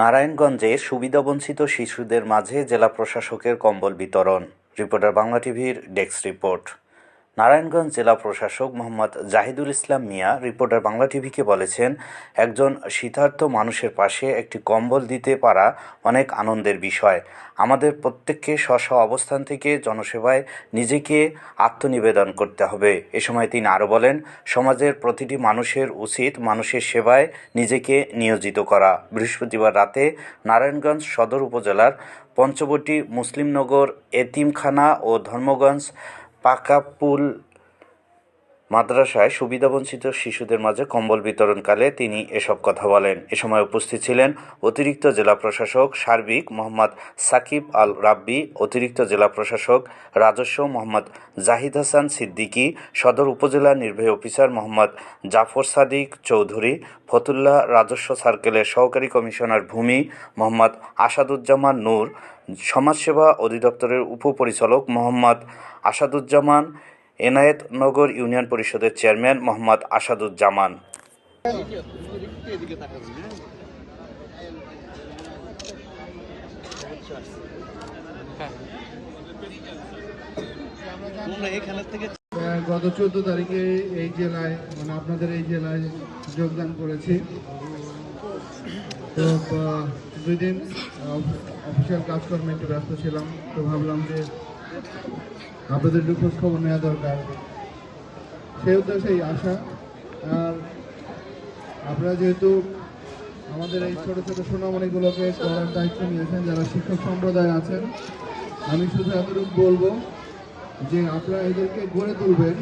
নারায়ণগঞ্জে সুবিধাবঞ্চিত শিশুদের মাঝে জেলা প্রশাসকের কম্বল বিতরণ। রিপোর্টার বাংলা টিভির ডেস্ক রিপোর্ট। নারায়ণগঞ্জ জেলা প্রশাসক মোহাম্মদ জাহিদুল ইসলাম মিয়া রিপোর্টার বাংলা টিভিকে বলেছেন, একজন শীতার্থ মানুষের পাশে একটি কম্বল দিতে পারা অনেক আনন্দের বিষয়। আমাদের প্রত্যেককে স্ব অবস্থান থেকে জনসেবায় নিজেকে আত্মনিবেদন করতে হবে। এ সময় তিনি আরও বলেন, সমাজের প্রতিটি মানুষের উচিত মানুষের সেবায় নিজেকে নিয়োজিত করা। বৃহস্পতিবার রাতে নারায়ণগঞ্জ সদর উপজেলার পঞ্চবটি মুসলিমনগর, এতিমখানা ও ধর্মগঞ্জ পাকাপুল মাদ্রাসায় সুবিধাবঞ্চিত শিশুদের মাঝে কম্বল বিতরণকালে তিনি এসব কথা বলেন। এ সময় উপস্থিত ছিলেন অতিরিক্ত জেলা প্রশাসক সার্বিক মোহাম্মদ সাকিব আল রাব্বি, অতিরিক্ত জেলা প্রশাসক রাজস্ব মোহাম্মদ জাহিদ হাসান সিদ্দিকী, সদর উপজেলা নির্বাহী অফিসার মোহাম্মদ জাফর সাদিক চৌধুরী, ফতুল্লাহ রাজস্ব সার্কেলের সহকারী কমিশনার ভূমি মোহাম্মদ আসাদুজ্জামান নূর, সমাজসেবা অধিদপ্তরের উপপরিচালক মোহাম্মদ আসাদুজ্জামান এনায়েতনগর ইউনিয়ন পরিষদের চেয়ারম্যান মোহাম্মদ আসাদুজ্জামান। গত চোদ্দ তারিখে এই জেলায় মানে আপনাদের এই জেলায় যোগদান করেছি। তো দুই দিন অফিসিয়াল কাজকর্মে একটু ব্যস্ত ছিলাম। তো ভাবলাম যে আপনাদের একটু খোঁজ খবর নেওয়া দরকার। সেই উদ্দেশ্যেই আশা আর আপনারা যেহেতু আমাদের এই ছোট ছোট সোনামণিগুলোকে করার দায়িত্ব নিয়েছেন, যারা শিক্ষক সম্প্রদায় আছেন, আমি শুধু এতটুকু বলব যে আপনারা এদেরকে গড়ে তুলবেন।